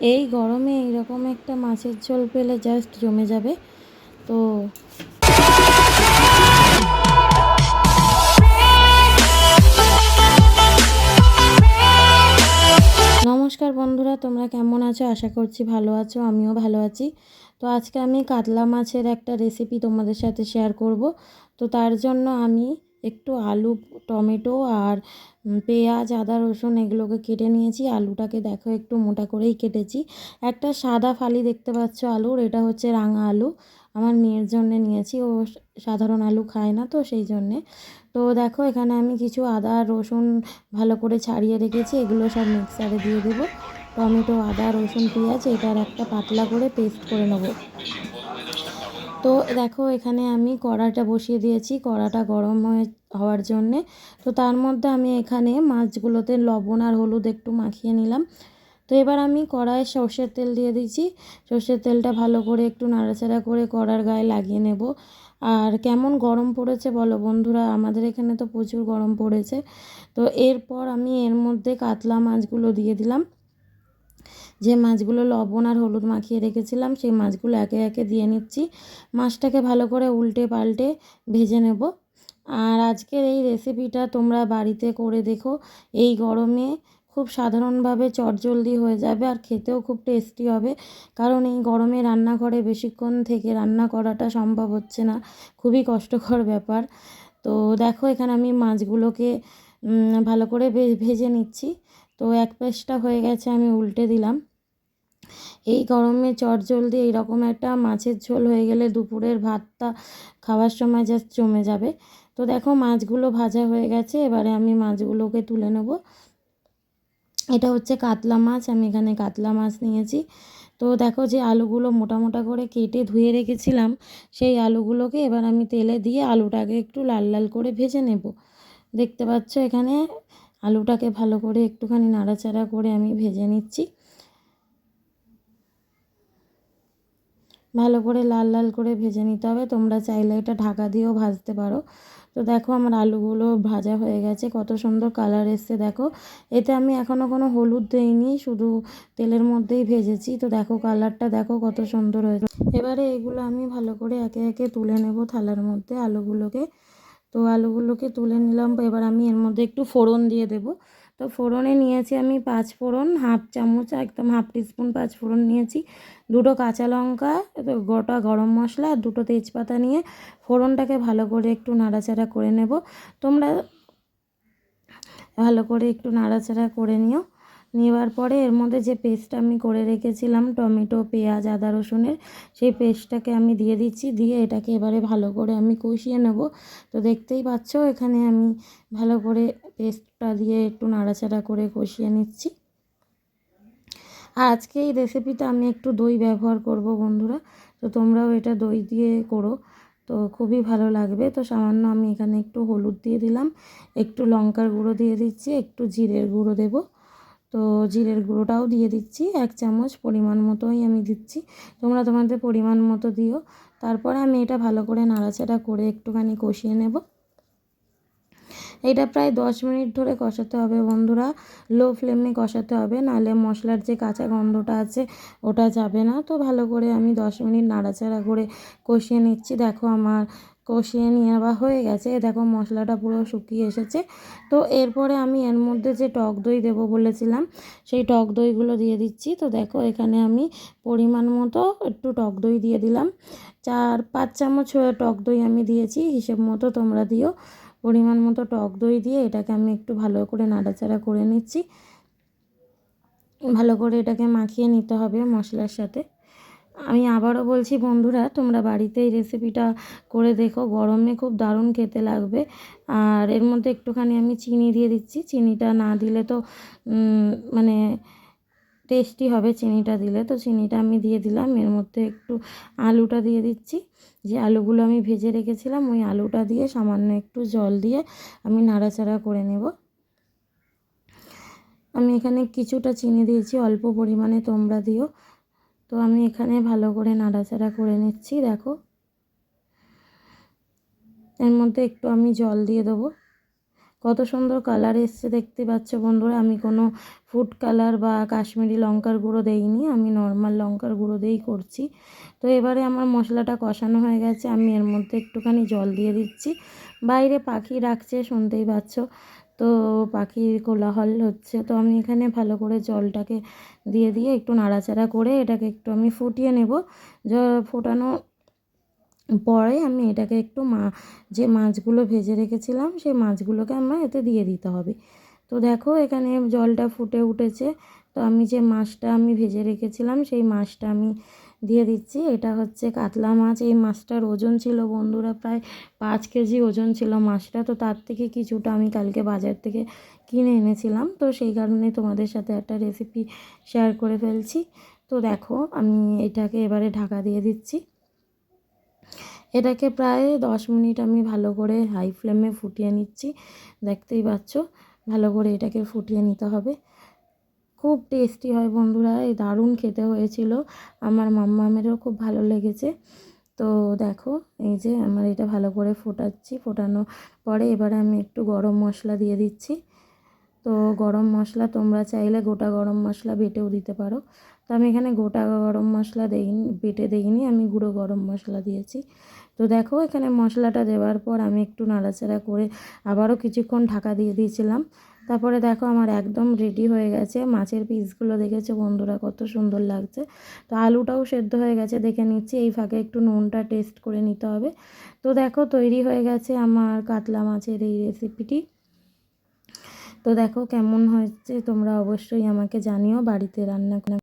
এই গরমে এইরকম একটা মাছের ঝোল পেলে জাস্ট জমে যাবে, তো নমস্কার বন্ধুরা, তোমরা কেমন আছো? আশা করছি ভালো আছো, আমিও ভালো আছি। তো আজকে আমি কাতলা মাছের একটা রেসিপি তোমাদের সাথে শেয়ার করব। তো তার জন্য আমি একটু আলু, টমেটো আর পেঁয়াজ, আদা, রসুন এগুলোকে কেটে নিয়েছি। আলুটাকে দেখো একটু মোটা করেই কেটেছি। একটা সাদা ফালি দেখতে পাচ্ছ আলুর, এটা হচ্ছে রাঙা আলু। আমার মেয়ের জন্য নিয়েছি, ও সাধারণ আলু খায় না তো সেই জন্যে। তো দেখো এখানে আমি কিছু আদা, রসুন ভালো করে ছাড়িয়ে রেখেছি। এগুলো সব মিক্সারে দিয়ে দেবো। টমেটো, আদা, রসুন, পেঁয়াজ, এটার একটা পাতলা করে পেস্ট করে নেব। তো দেখো, এখানে আমি কড়াটা বসিয়ে দিয়েছি। কড়াটা গরম হয়ে হওয়ার জন্যে তো তার মধ্যে আমি এখানে মাছগুলোতে লবণ আর হলুদ একটু মাখিয়ে নিলাম। তো এবার আমি কড়াইয়ে সর্ষের তেল দিয়ে দিচ্ছি। সর্ষের তেলটা ভালো করে একটু নাড়াচাড়া করে কড়ার গায়ে লাগিয়ে নেব। আর কেমন গরম পড়েছে বলো বন্ধুরা? আমাদের এখানে তো প্রচুর গরম পড়েছে। তো এরপর আমি এর মধ্যে কাতলা মাছগুলো দিয়ে দিলাম। যে মাছগুলো লবণ আর হলুদ মাখিয়ে রেখেছিলাম, সেই মাছগুলো একে একে দিয়ে নিচ্ছি। মাছটাকে ভালো করে উল্টে পাল্টে ভেজে নেব। আর আজকের এই রেসিপিটা তোমরা বাড়িতে করে দেখো। এই গরমে খুব সাধারণভাবে চটজলদি হয়ে যাবে আর খেতেও খুব টেস্টি হবে। কারণ এই গরমে রান্নাঘরে বেশিক্ষণ থেকে রান্না করাটা সম্ভব হচ্ছে না। খুবই কষ্টকর ব্যাপার। তো দেখো, এখানে আমি মাছগুলোকে ভালো করে ভেজে নিচ্ছি। তো এক পেস্টটা হয়ে গেছে, আমি উল্টে দিলাম। এই গরমে চট চটজলদি এইরকম একটা মাছের ঝোল হয়ে গেলে দুপুরের ভাতটা খাওয়ার সময় জাস্ট জমে যাবে। তো দেখো মাছগুলো ভাজা হয়ে গেছে, এবারে আমি মাছগুলোকে তুলে নেব। এটা হচ্ছে কাতলা মাছ, আমি এখানে কাতলা মাছ নিয়েছি। তো দেখো যে আলুগুলো মোটা মোটা করে কেটে ধুয়ে রেখেছিলাম, সেই আলুগুলোকে এবার আমি তেলে দিয়ে আলুটাকে একটু লাল লাল করে ভেজে নেব। দেখতে পাচ্ছ এখানে আলুটাকে ভালো করে একটুখানি নাড়াচাড়া করে আমি ভেজে নিচ্ছি। ভালো করে লাল লাল করে ভেজে নিতে হবে। তোমরা চাইলে এটা ঢাকা দিয়েও ভাজতে পারো। তো দেখো আমার আলুগুলো ভাজা হয়ে গেছে। কত সুন্দর কালার এসছে দেখো। এতে আমি এখনও কোনো হলুদ দিইনি, শুধু তেলের মধ্যেই ভেজেছি। তো দেখো কালারটা দেখো কত সুন্দর হয়েছে। এবারে এগুলো আমি ভালো করে একে একে তুলে নেব থালার মধ্যে আলুগুলোকে। তো আলুগুলোকে তুলে নিলাম। এবার আমি এর মধ্যে একটু ফোড়ন দিয়ে দেবো। তো ফোড়নে নিয়েছি আমি পাঁচ ফোড়ন, হাফ চামচ, একদম হাফ টিস্পুন পাঁচ ফোড়ন নিয়েছি। দুটো কাঁচা লঙ্কা গোটা গরম মশলা আর দুটো তেজপাতা নিয়ে ফোড়নটাকে ভালো করে একটু নাড়াচাড়া করে নেব। তোমরা ভালো করে একটু নাড়াচাড়া করে নিও। নেওয়ার পরে এর মধ্যে যে পেস্টটা আমি করে রেখেছিলাম, টমেটো, পেঁয়াজ, আদা, রসুনের, সেই পেস্টটাকে আমি দিয়ে দিচ্ছি, দিয়ে এটাকে এবারে ভালো করে আমি কষিয়ে নেব। তো দেখতেই পাচ্ছ, এখানে আমি ভালো করে পেস্টটা দিয়ে একটু নাড়াচাড়া করে কষিয়ে নিচ্ছি। আর আজকে এই রেসিপিটা আমি একটু দই ব্যবহার করব বন্ধুরা, তো তোমরাও এটা দই দিয়ে করো। তো খুবই ভালো লাগবে, তো সামান্য আমি এখানে একটু হলুদ দিয়ে দিলাম, একটু লঙ্কার গুঁড়ো দিয়ে দিচ্ছি, একটু জিরের গুঁড়ো দেবো। তো জিরের গুঁড়োটাও দিয়ে দিচ্ছি। এক চামচ পরিমাণ মতোই আমি দিচ্ছি। তোমরা তোমাদের পরিমাণ মতো দিও। তারপরে আমি এটা ভালো করে নাড়াচাড়া করে একটুখানি কষিয়ে নেব। এটা প্রায় দশ মিনিট ধরে কষাতে হবে বন্ধুরা। লো ফ্লেমে কষাতে হবে, নাহলে মশলার যে কাঁচা গন্ধটা আছে, ওটা যাবে না। তো ভালো করে আমি দশ মিনিট নাড়াচাড়া করে কষিয়ে নিচ্ছি। দেখো আমার কষিয়ে নেওয়া হয়ে গেছে। দেখো মশলাটা পুরো শুকিয়ে এসেছে। তো এরপরে আমি এর মধ্যে যে টক দই দেবো বলেছিলাম, সেই টক দইগুলো দিয়ে দিচ্ছি। তো দেখো এখানে আমি পরিমাণ মতো একটু টক দই দিয়ে দিলাম। চার, পাঁচ চামচ টক দই আমি দিয়েছি। হিসেব মতো তোমরা দিও। পরিমাণ মতো টক দই দিয়ে এটাকে আমি একটু ভালো করে নাড়াচাড়া করে নিচ্ছি। ভালো করে এটাকে মাখিয়ে নিতে হবে মশলার সাথে। আমি আবারও বলছি, বন্ধুরা, তোমরা বাড়িতে এই রেসিপিটা করে দেখো। গরমে খুব দারুণ খেতে লাগবে। আর এর মধ্যে একটুখানি আমি চিনি দিয়ে দিচ্ছি। চিনিটা না দিলে তো মানে টেস্টি হবে চিনিটা দিলে। তো চিনিটা আমি দিয়ে দিলাম। এর মধ্যে একটু আলুটা দিয়ে দিচ্ছি। যে আলুগুলো আমি ভেজে রেখেছিলাম, ওই আলুটা দিয়ে সামান্য একটু জল দিয়ে আমি নাড়াচাড়া করে নেব। আমি এখানে কিছুটা চিনি দিয়েছি। অল্প পরিমাণে তোমরা দিও। তো আমি এখানে ভালো করে নাড়াচাড়া করে নিচ্ছি, দেখো। এর মধ্যে একটু আমি জল দিয়ে দেবো। কত সুন্দর কালার এসছে, দেখতে পাচ্ছ বন্ধুরা। আমি কোনো ফুড কালার বা কাশ্মীরি লঙ্কার গুঁড়ো দেইনি, আমি নর্মাল লঙ্কার গুঁড়ো দিয়েই করছি। তো এবারে আমার মশলাটা কষানো হয়ে গেছে, আমি এর মধ্যে একটুখানি জল দিয়ে দিচ্ছি। বাইরে পাখি ডাকছে, শুনতেই পাচ্ছ। তো পাখির কোলাহল হচ্ছে, তো আমি এখানে ভালো করে জলটাকে দিয়ে দিয়ে একটু নাড়াচাড়া করে এটাকে একটু আমি ফুটিয়ে নেব। ফোটানো পরে আমি এটাকে একটু মা, যে মাছগুলো ভেজে রেখেছিলাম সেই মাছগুলোকে আমার এতে দিয়ে দিতে হবে। তো দেখো এখানে জলটা ফুটে উঠেছে, তো আমি যে মাছটা আমি ভেজে রেখেছিলাম সেই মাছটা আমি দিয়ে দিচ্ছি। এটা হচ্ছে কাতলা মাছ। এই মাছটার ওজন ছিল বন্ধুরা প্রায় পাঁচ কেজি ওজন ছিল মাছটা। তো তার থেকে কিছুটা আমি কালকে বাজার থেকে কিনে এনেছিলাম। তো সেই কারণে তোমাদের সাথে একটা রেসিপি শেয়ার করে ফেলছি। তো দেখো, আমি এটাকে এবারে ঢাকা দিয়ে দিচ্ছি। এটাকে প্রায় দশ মিনিট আমি ভালো করে হাই ফ্লেমে ফুটিয়ে নিচ্ছি। দেখতেই পাচ্ছ, ভালো করে এটাকে ফুটিয়ে নিতে হবে। খুব টেস্টি হয় বন্ধুরা, এই দারুণ খেতে হয়েছিল। আমার মাম্মামেরও খুব ভালো লেগেছে। তো দেখো, এই যে আমার এটা ভালো করে ফোটাচ্ছি। ফোটানো পরে এবারে আমি একটু গরম মশলা দিয়ে দিচ্ছি। তো গরম মশলা তোমরা চাইলে গোটা গরম মশলা বেটেও দিতে পারো। তো আমি এখানে গোটা গরম মশলা দেইনি, বেটে দেইনি, আমি গুঁড়ো গরম মশলা দিয়েছি। তো দেখো, এখানে মশলাটা দেওয়ার পর আমি একটু নাড়াচাড়া করে আবারও কিছুক্ষণ ঢাকা দিয়ে দিয়েছিলাম। তারপরে দেখো আমার একদম রেডি হয়ে গেছে। মাছের পিসগুলো দেখেছে বন্ধুরা কত সুন্দর লাগছে। তো আলুটাও সেদ্ধ হয়ে গেছে, দেখে নিচ্ছি। এই ফাঁকে একটু নুনটা টেস্ট করে নিতে হবে। তো দেখো তৈরি হয়ে গেছে আমার কাতলা মাছের এই রেসিপিটি তো দেখো কেমন হয়েছে, তোমরা অবশ্যই আমাকে জানিও। বাড়িতে রান্না